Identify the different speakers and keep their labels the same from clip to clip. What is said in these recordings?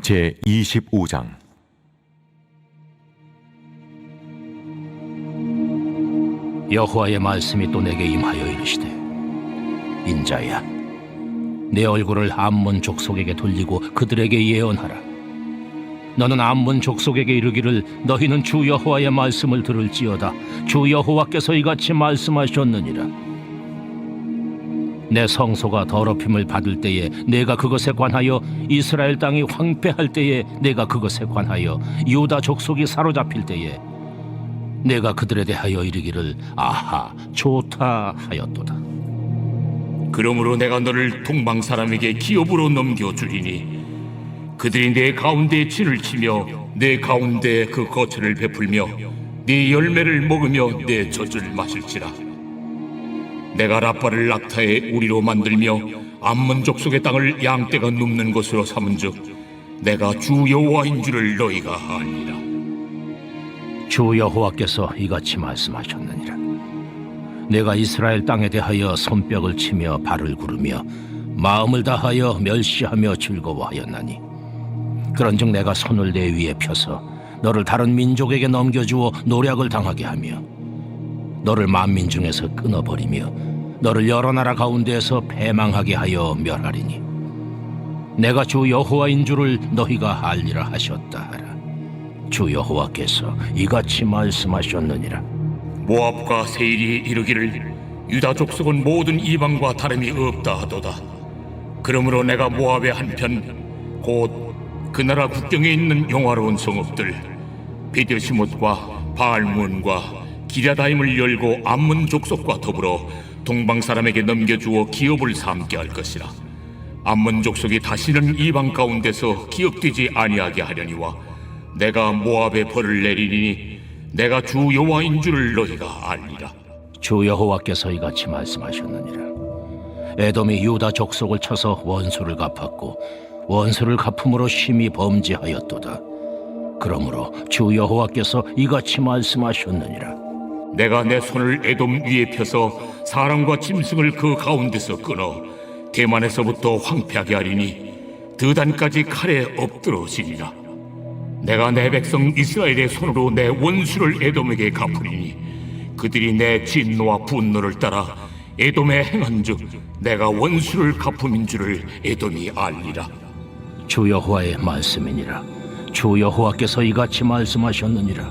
Speaker 1: 제 25장.
Speaker 2: 여호와의 말씀이 또 내게 임하여 이르시되 인자야 내 얼굴을 암몬 족속에게 돌리고 그들에게 예언하라. 너는 암몬 족속에게 이르기를 너희는 주 여호와의 말씀을 들을지어다. 주 여호와께서 이같이 말씀하셨느니라 내 성소가 더럽힘을 받을 때에 내가 그것에 관하여 이스라엘 땅이 황폐할 때에 내가 그것에 관하여 유다 족속이 사로잡힐 때에 내가 그들에 대하여 이르기를 아하 좋다 하였도다.
Speaker 3: 그러므로 내가 너를 동방 사람에게 기업으로 넘겨 주리니 그들이 내 가운데 진을 치며 내 가운데 그 거처를 베풀며 네 열매를 먹으며 내 젖을 마실지라 내가 라빠를 낙타의 우리로 만들며 암몬 족속의 땅을 양떼가 눕는 곳으로 삼은즉 내가 주 여호와인 줄을 너희가 아니라.
Speaker 2: 주 여호와께서 이같이 말씀하셨느니라. 내가 이스라엘 땅에 대하여 손뼉을 치며 발을 구르며 마음을 다하여 멸시하며 즐거워하였나니. 그런즉 내가 손을 내 위에 펴서 너를 다른 민족에게 넘겨주어 노략을 당하게 하며 너를 만민 중에서 끊어버리며 너를 여러 나라 가운데에서 패망하게 하여 멸하리니 내가 주 여호와인 줄을 너희가 알리라 하셨다 하라 주 여호와께서 이같이 말씀하셨느니라
Speaker 3: 모압과 세일이 이르기를 유다 족속은 모든 이방과 다름이 없다 하도다. 그러므로 내가 모압의 한편 곧 그 나라 국경에 있는 영화로운 성읍들 비드시못과 바알문과 기랴다임을 열고 암문 족속과 더불어 동방 사람에게 넘겨주어 기업을 삼게 할 것이라. 암문 족속이 다시는 이방 가운데서 기억되지 아니하게 하려니와 내가 모압에 벌을 내리니 내가 주 여호와인 줄을 너희가 알리라.
Speaker 2: 주 여호와께서 이같이 말씀하셨느니라 에돔이 유다 족속을 쳐서 원수를 갚았고 원수를 갚음으로 심히 범죄하였도다 그러므로 주 여호와께서 이같이 말씀하셨느니라
Speaker 3: 내가 내 손을 에돔 위에 펴서 사람과 짐승을 그 가운데서 끊어 대만에서부터 황폐하게 하리니 드단까지 칼에 엎드러지리라. 내가 내 백성 이스라엘의 손으로 내 원수를 에돔에게 갚으리니 그들이 내 진노와 분노를 따라 에돔에 행한즉 내가 원수를 갚음인 줄을 에돔이 알리라.
Speaker 2: 주 여호와의 말씀이니라 주 여호와께서 이같이 말씀하셨느니라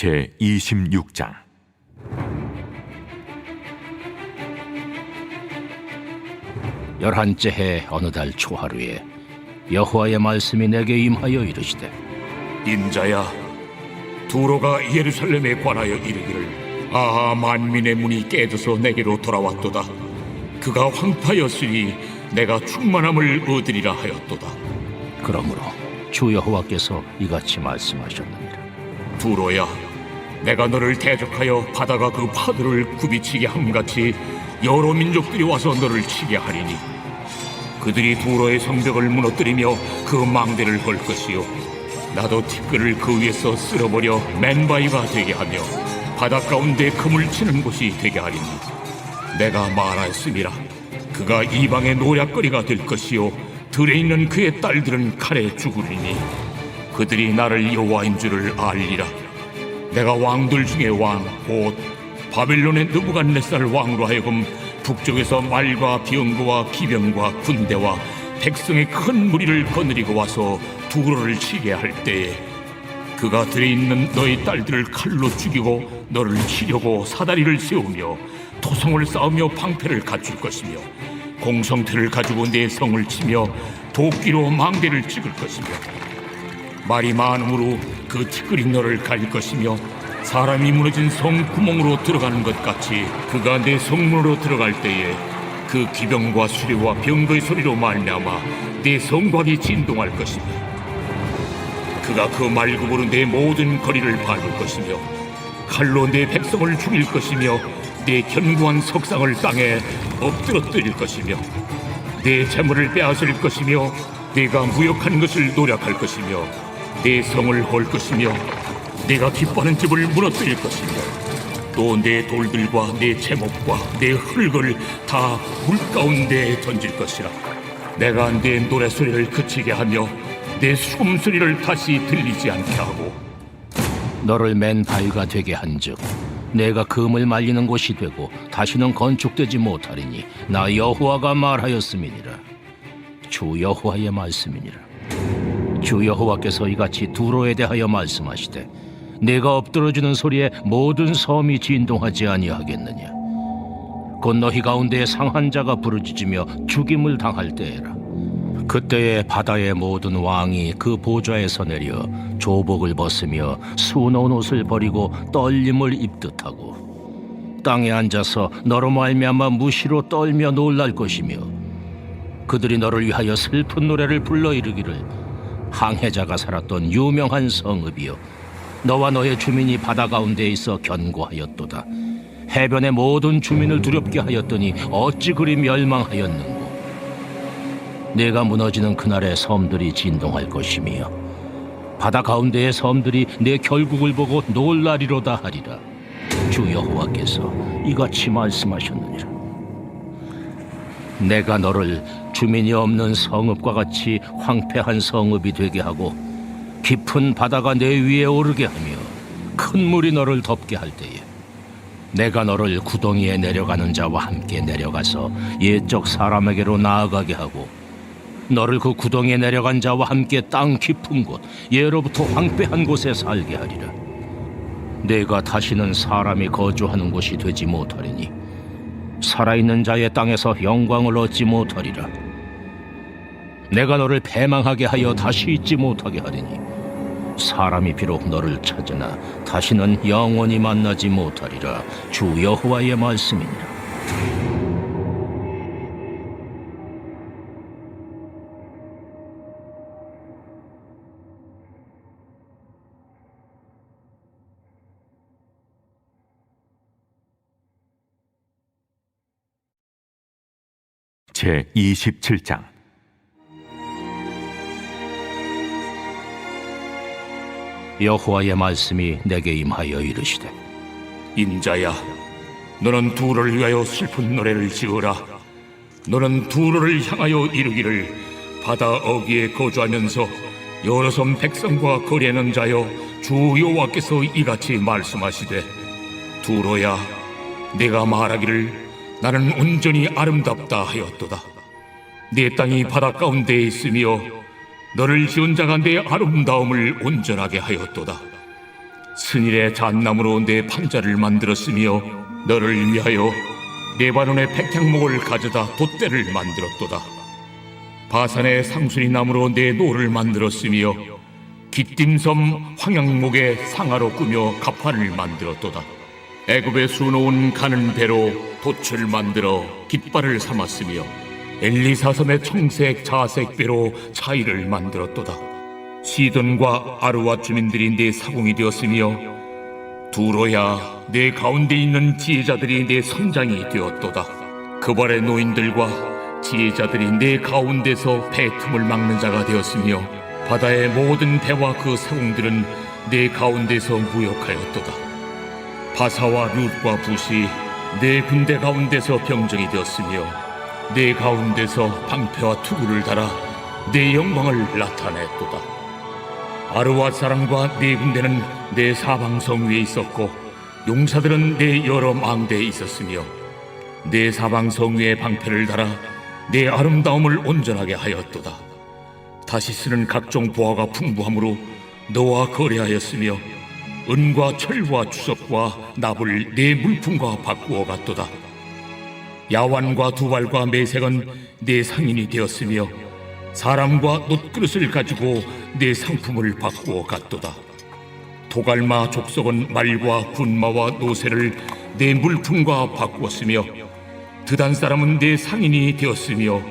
Speaker 1: 제 26장.
Speaker 2: 열한째 해 어느 달 초하루에 여호와의 말씀이 내게 임하여 이르시되
Speaker 3: 인자야 두로가 예루살렘에 관하여 이르기를 아하 만민의 문이 깨져서 내게로 돌아왔도다. 그가 황파였으니 내가 충만함을 얻으리라 하였도다.
Speaker 2: 그러므로 주 여호와께서 이같이 말씀하셨느니라.
Speaker 3: 두로야 내가 너를 대적하여 바다가 그 파도를 굽이치게 함같이 여러 민족들이 와서 너를 치게 하리니 그들이 두로의 성벽을 무너뜨리며 그 망대를 걸 것이요. 나도 티끌을 그 위에서 쓸어버려 맨바위가 되게 하며 바다 가운데 그물 치는 곳이 되게 하리니 내가 말하였음이라 그가 이방의 노략거리가 될 것이요. 들에 있는 그의 딸들은 칼에 죽으리니 그들이 나를 여호와인 줄을 알리라 내가 왕들 중에 왕 곧 바벨론의 느부갓네살 왕으로 하여금 북쪽에서 말과 병거와 기병과 군대와 백성의 큰 무리를 거느리고 와서 두로를 치게 할 때에 그가 들에 있는 너희 딸들을 칼로 죽이고 너를 치려고 사다리를 세우며 토성을 쌓으며 방패를 갖출 것이며 공성태를 가지고 내 성을 치며 도끼로 망대를 찍을 것이며 말이 많으므로 그 티끌이 너를 갈 것이며 사람이 무너진 성 구멍으로 들어가는 것 같이 그가 내 성문으로 들어갈 때에 그 기병과 수레와 병거의 소리로 말미암아 내 성곽이 진동할 것이며 그가 그 말굽으로 내 모든 거리를 밟을 것이며 칼로 내 백성을 죽일 것이며 내 견고한 석상을 땅에 엎드러뜨릴 것이며 내 재물을 빼앗을 것이며 내가 무역한 것을 노력할 것이며 내 성을 헐 것이며 내가 기뻐하는 집을 무너뜨릴 것이며 또 내 돌들과 내 제목과 내 흙을 다 물 가운데에 던질 것이라. 내가 내 노래소리를 그치게 하며 내 숨소리를 다시 들리지 않게 하고
Speaker 2: 너를 맨 바위가 되게 한즉 내가 금을 말리는 곳이 되고 다시는 건축되지 못하리니 나 여호와가 말하였음이니라. 주 여호와의 말씀이니라 주 여호와께서 이같이 두로에 대하여 말씀하시되 내가 엎드러지는 소리에 모든 섬이 진동하지 아니하겠느냐? 곧 너희 가운데 상한 자가 부르짖으며 죽임을 당할 때에라. 그때에 바다의 모든 왕이 그 보좌에서 내려 조복을 벗으며 수놓은 옷을 버리고 떨림을 입듯하고 땅에 앉아서 너로 말미암아 무시로 떨며 놀랄 것이며 그들이 너를 위하여 슬픈 노래를 불러 이르기를 항해자가 살았던 유명한 성읍이여 너와 너의 주민이 바다 가운데 있어 견고하였도다. 해변의 모든 주민을 두렵게 하였더니 어찌 그리 멸망하였는고. 내가 무너지는 그날의 섬들이 진동할 것이며 바다 가운데의 섬들이 내 결국을 보고 놀라리로다 하리라. 주 여호와께서 이같이 말씀하셨느니라 내가 너를 주민이 없는 성읍과 같이 황폐한 성읍이 되게 하고 깊은 바다가 내 위에 오르게 하며 큰 물이 너를 덮게 할 때에 내가 너를 구덩이에 내려가는 자와 함께 내려가서 옛적 사람에게로 나아가게 하고 너를 그 구덩이에 내려간 자와 함께 땅 깊은 곳 예로부터 황폐한 곳에 살게 하리라. 내가 다시는 사람이 거주하는 곳이 되지 못하리니 살아있는 자의 땅에서 영광을 얻지 못하리라. 내가 너를 패망하게 하여 다시 잊지 못하게 하리니 사람이 비록 너를 찾으나 다시는 영원히 만나지 못하리라. 주 여호와의 말씀이니라
Speaker 1: 제 27장.
Speaker 2: 여호와의 말씀이 내게 임하여 이르시되
Speaker 3: 인자야 너는 두로를 위하여 슬픈 노래를 지으라. 너는 두로를 향하여 이르기를 바다 어귀에 거주하면서 여러 섬 백성과 거래하는 자여 주 여호와께서 이같이 말씀하시되 두로야 내가 말하기를 나는 온전히 아름답다 하였도다 내 땅이 바다 가운데에 있으며 너를 지은 자가 내 아름다움을 온전하게 하였도다 스닐의 잣나무로 내 판자를 만들었으며 너를 위하여 레바논의 백향목을 가져다 돛대를 만들었도다. 바산의 상수리 나무로 내 노를 만들었으며 기띔섬 황양목의 상아로 꾸며 갑판을 만들었도다. 애굽에 수놓은 가는 배로 돛을 만들어 깃발을 삼았으며 엘리사섬의 청색 자색 배로 차이를 만들었도다. 시돈과 아루와 주민들이 내 사공이 되었으며 두로야 내 가운데 있는 지혜자들이 내 선장이 되었도다 그발의 노인들과 지혜자들이 내 가운데서 배 틈을 막는 자가 되었으며 바다의 모든 배와 그 사공들은 내 가운데서 무역하였도다 바사와 룻과 붓이 내 군대 가운데서 병정이 되었으며 내 가운데서 방패와 투구를 달아 내 영광을 나타냈도다 아르와 사람과 네 군대는 내 사방성 위에 있었고 용사들은 내 여러 망대에 있었으며 내 사방성 위에 방패를 달아 내 아름다움을 온전하게 하였도다. 다시 쓰는 각종 보화가 풍부함으로 너와 거래하였으며 은과 철과 주석 과 납을 내 물품과 바꾸어 갔도다. 야완과 두발과 매색은 내 상인이 되었으며 사람과 놋그릇을 가지고 내 상품을 바꾸어 갔도다. 도갈마 족속은 말과 군마와 노새를 내 물품과 바꾸었으며 드단 사람은 내 상인이 되었으며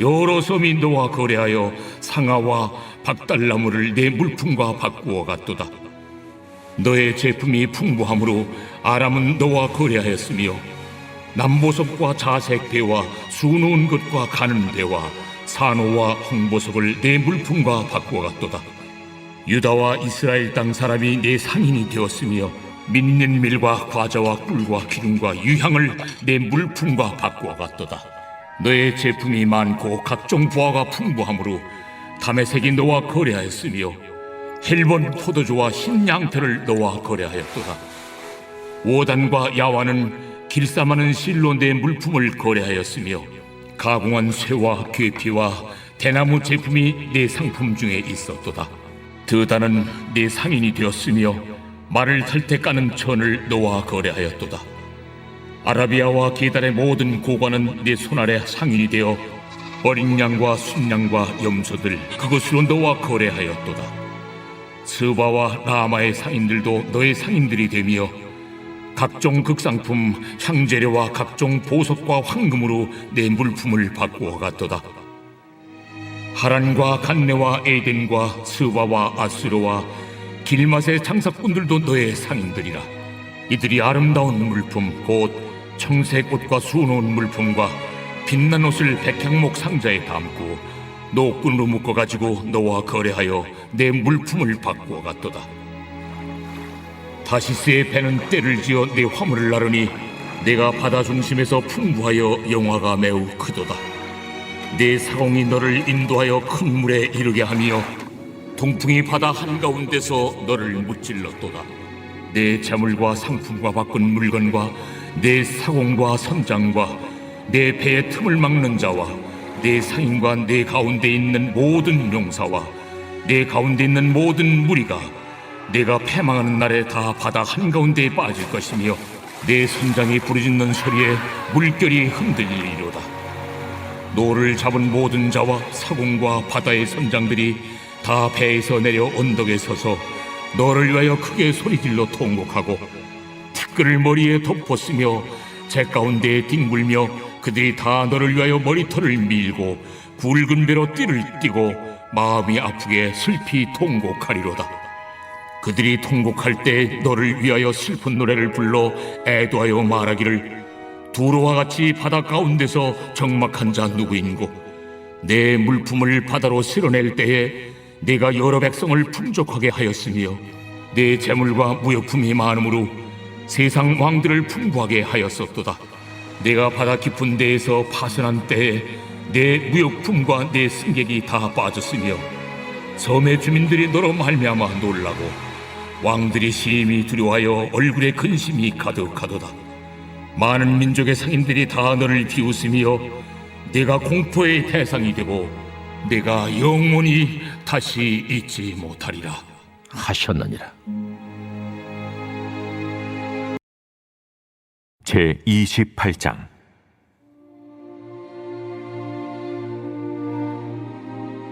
Speaker 3: 여러 너와 거래하여 상아와 박달나무를 내 물품과 바꾸어 갔도다. 너의 제품이 풍부함으로 아람은 너와 거래하였으며 남보석과 자색 배와 수놓은 것과 가는 배와 산호와 홍보석을 내 물품과 바꾸어 갔도다. 유다와 이스라엘 땅 사람이 내 상인이 되었으며 믿는 밀과 과자와 꿀과 기름과 유향을 내 물품과 바꾸어 갔도다. 너의 제품이 많고 각종 부하가 풍부함으로 담에색이 너와 거래하였으며 헬본 포도주와 흰 양털을 너와 거래하였도다. 오단과 야와는 길쌈하는 내 물품을 거래하였으며 가공한 쇠와 괴피와 대나무 제품이 내 상품 중에 있었도다. 드다는 내 상인이 되었으며 말을 탈 때 까는 천을 너와 거래하였도다. 아라비아와 게달의 모든 고관은 내 손아래 상인이 되어 어린 양과 순양과 염소들 그것으로 너와 거래하였도다. 스바와 라마의 상인들도 너의 상인들이 되며 각종 극상품 향재료와 각종 보석과 황금으로 내 물품을 바꾸어 갔도다. 하란과 간네와 에덴과 스바와 아수르와 길맛의 장사꾼들도 너의 상인들이라. 이들이 아름다운 물품 곧 청색 옷과 수놓은 물품과 빛난 옷을 백향목 상자에 담고 노끈으로 묶어 가지고 너와 거래하여 내 물품을 바꾸어 갔도다. 다시스의 배는 때를 지어 내 화물을 나르니 내가 바다 중심에서 풍부하여 영화가 매우 크도다. 내 사공이 너를 인도하여 큰 물에 이르게 하며 동풍이 바다 한가운데서 너를 무찔렀도다. 내 재물과 상품과 바꾼 물건과 내 사공과 선장과 내 배의 틈을 막는 자와 내 상인과 내 가운데 있는 모든 용사와 내 가운데 있는 모든 무리가 내가 패망하는 날에 다 바다 한가운데에 빠질 것이며 내 선장이 부르짖는 소리에 물결이 흔들리리로다. 노를 잡은 모든 자와 사공과 바다의 선장들이 다 배에서 내려 언덕에 서서 너를 위하여 크게 소리질러 통곡하고 티끌을 머리에 덮었으며 제 가운데에 뒹굴며 그들이 다 너를 위하여 머리털을 밀고 굵은 배로 띠를 띠고 마음이 아프게 슬피 통곡하리로다. 그들이 통곡할 때 너를 위하여 슬픈 노래를 불러 애도하여 말하기를 두로와 같이 바다 가운데서 적막한 자 누구인고 내 물품을 바다로 실어낼 때에 내가 여러 백성을 풍족하게 하였으며 내 재물과 무역품이 많으므로 세상 왕들을 풍부하게 하였었도다 내가 바다 깊은 데에서 파선한 때에 내 무역품과 내 승객이 다 빠졌으며 섬의 주민들이 너로 말미암아 놀라고 왕들이 심히 두려워하여 얼굴에 근심이 가득하도다 많은 민족의 상인들이 다 너를 비웃으며 내가 공포의 대상이 되고 내가 영원히 다시 잊지 못하리라.
Speaker 2: 하셨느니라.
Speaker 1: 제 28장.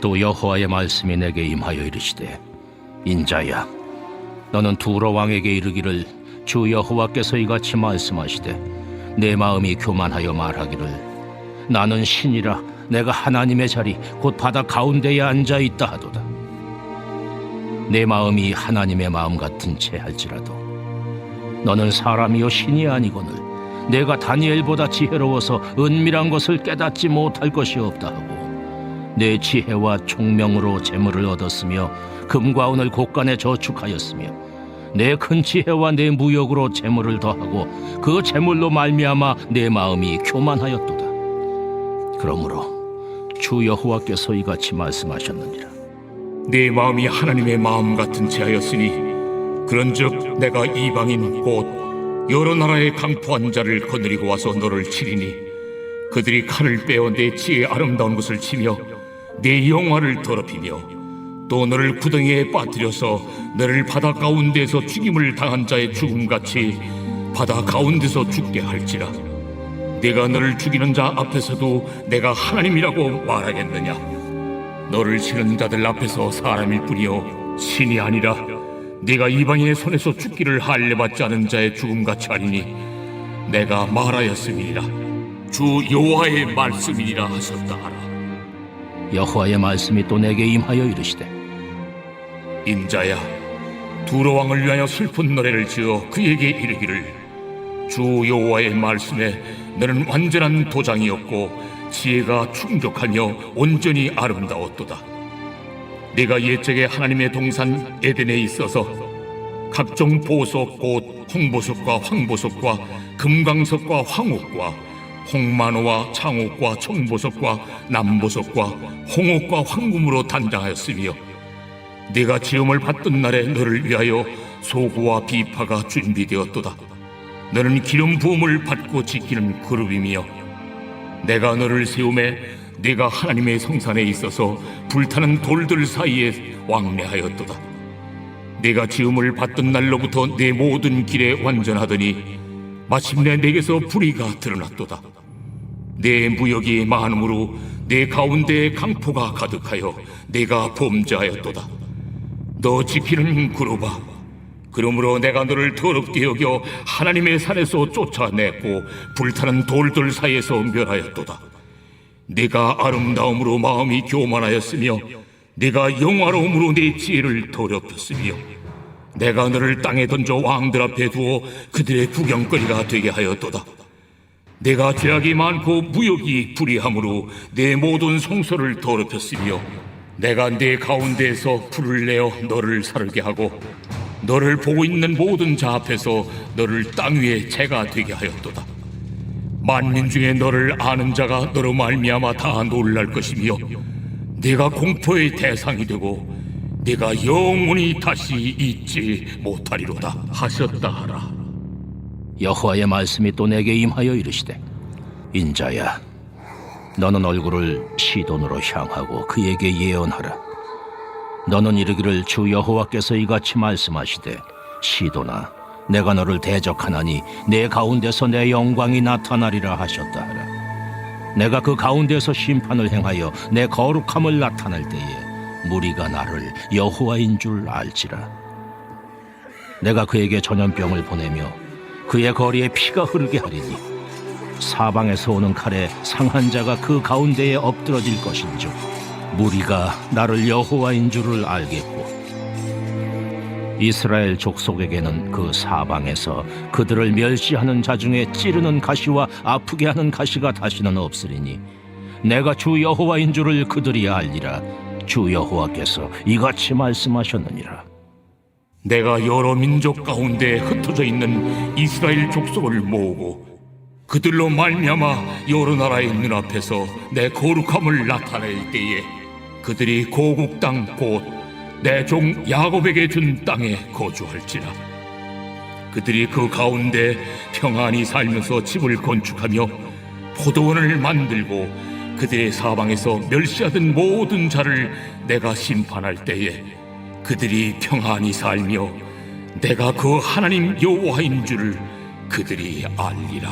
Speaker 2: 또 여호와의 말씀이 내게 임하여 이르시되 인자야 너는 두로 왕에게 이르기를 주 여호와께서 이같이 말씀하시되 내 마음이 교만하여 말하기를 나는 신이라 내가 하나님의 자리 곧 바다 가운데에 앉아 있다 하도다. 내 마음이 하나님의 마음 같은 채 할지라도 너는 사람이요 신이 아니거늘 내가 다니엘보다 지혜로워서 은밀한 것을 깨닫지 못할 것이 없다 하고 내 지혜와 총명으로 재물을 얻었으며 금과 은을 곳간에 저축하였으며 내 큰 지혜와 내 무역으로 재물을 더하고 그 재물로 말미암아 내 마음이 교만하였도다. 그러므로 주 여호와께서 이같이 말씀하셨느니라.
Speaker 3: 내 마음이 하나님의 마음 같은 채하였으니 그런즉 내가 이방인 곧 여러 나라의 강포한 자를 거느리고 와서 너를 치리니 그들이 칼을 빼어 내 지혜의 아름다운 것을 치며 내 영화를 더럽히며 또 너를 구덩이에 빠뜨려서 너를 바다 가운데서 죽임을 당한 자의 죽음같이 바다 가운데서 죽게 할지라. 내가 너를 죽이는 자 앞에서도 내가 하나님이라고 말하겠느냐? 너를 치는 자들 앞에서 사람일 뿐이요 신이 아니라 네가 이방인의 손에서 죽기를 할례받지 않은 자의 죽음같이 하리니 내가 말하였음이니라. 주 여호와의 말씀이니라 하셨다 하라.
Speaker 2: 여호와의 말씀이 또 내게 임하여 이르시되
Speaker 3: 인자야 두로 왕을 위하여 슬픈 노래를 지어 그에게 이르기를 주 여호와의 말씀에 너는 완전한 도장이었고 지혜가 충족하며 온전히 아름다웠도다 네가 옛적에 하나님의 동산 에덴에 있어서 각종 보석 곧 홍보석과 황보석과 금강석과 황옥과 홍만호와 창옥과 청보석과 남보석과 홍옥과 황금으로 단장하였으며 네가 지음을 받던 날에 너를 위하여 소구와 비파가 준비되었도다. 너는 기름 부음을 받고 지키는 그룹이며 내가 너를 세움에 네가 하나님의 성산에 있어서 불타는 돌들 사이에 왕래하였도다. 네가 지음을 받던 날로부터 내 모든 길에 완전하더니 마침내 내게서 불의가 드러났도다. 내 무역이 많으므로 내 가운데에 강포가 가득하여 내가 범죄하였도다. 너 지키는 그룹아 그러므로 내가 너를 더럽게 여겨 하나님의 산에서 쫓아냈고 불타는 돌들 사이에서 멸하였도다 네가 아름다움으로 마음이 교만하였으며 네가 영화로움으로 내 지혜를 더럽혔으며 내가 너를 땅에 던져 왕들 앞에 두어 그들의 구경거리가 되게 하였도다 내가 죄악이 많고 무역이 불의함으로 내 모든 성소를 더럽혔으며 내가 내 가운데에서 불을 내어 너를 살게 하고 너를 보고 있는 모든 자 앞에서 너를 땅 위에 재가 되게 하였도다. 만민 중에 너를 아는 자가 너로 말미암아 다 놀랄 것이며 네가 공포의 대상이 되고 네가 영원히 다시 잊지 못하리로다 하셨다 하라.
Speaker 2: 여호와의 말씀이 또 내게 임하여 이르시되 인자야 너는 얼굴을 시돈으로 향하고 그에게 예언하라 너는 이르기를 주 여호와께서 이같이 말씀하시되 시돈아 내가 너를 대적하나니 내 가운데서 내 영광이 나타나리라 하셨다 하라. 내가 그 가운데서 심판을 행하여 내 거룩함을 나타낼 때에 무리가 나를 여호와인 줄 알지라. 내가 그에게 전염병을 보내며 그의 거리에 피가 흐르게 하리니 사방에서 오는 칼에 상한 자가 그 가운데에 엎드러질 것인즉 무리가 나를 여호와인 줄을 알겠고 이스라엘 족속에게는 그 사방에서 그들을 멸시하는 자 중에 찌르는 가시와 아프게 하는 가시가 다시는 없으리니 내가 주 여호와인 줄을 그들이 알리라. 주 여호와께서 이같이 말씀하셨느니라.
Speaker 3: 내가 여러 민족 가운데 흩어져 있는 이스라엘 족속을 모으고 그들로 말미암아 여러 나라의 눈앞에서 내 거룩함을 나타낼 때에 그들이 고국 땅곧 내 종 야곱에게 준 땅에 거주할지라 그들이 그 가운데 평안히 살면서 집을 건축하며 포도원을 만들고 그들의 사방에서 멸시하던 모든 자를 내가 심판할 때에 그들이 평안히 살며 내가 그 하나님 여호와인 줄을 그들이 알리라.